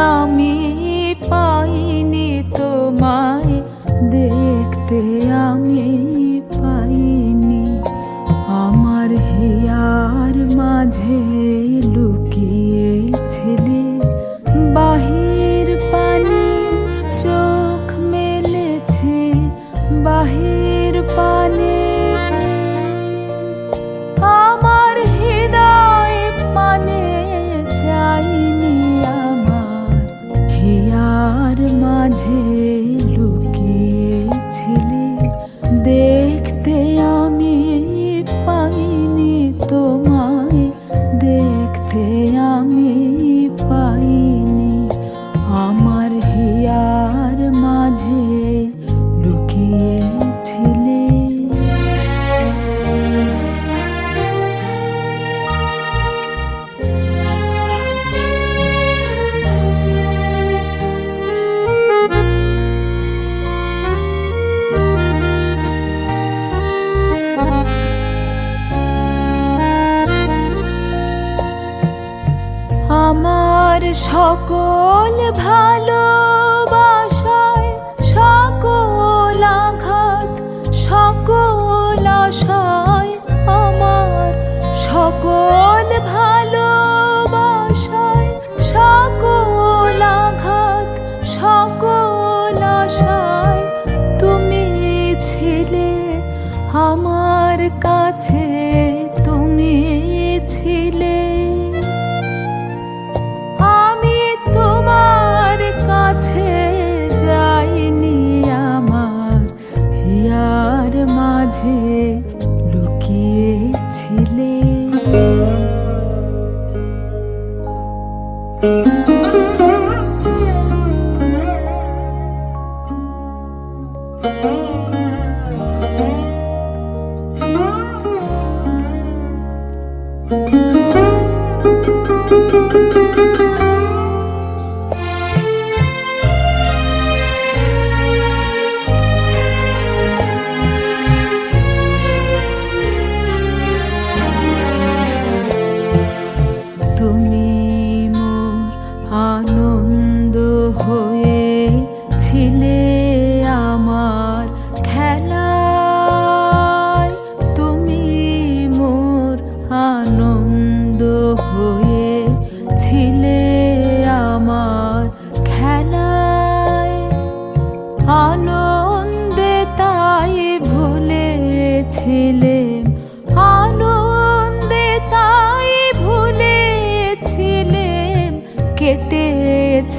আমি রাতে আমার সকল ভালোবাসায় সকল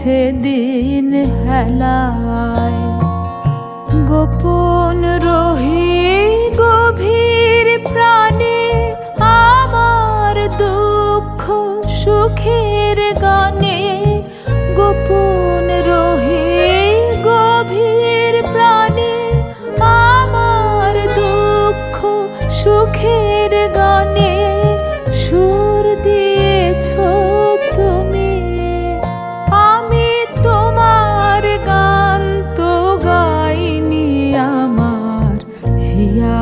গেছে দিন হেলায়। গোপন রহি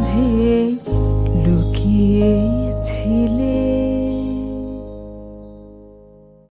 মাঝে লুকিয়ে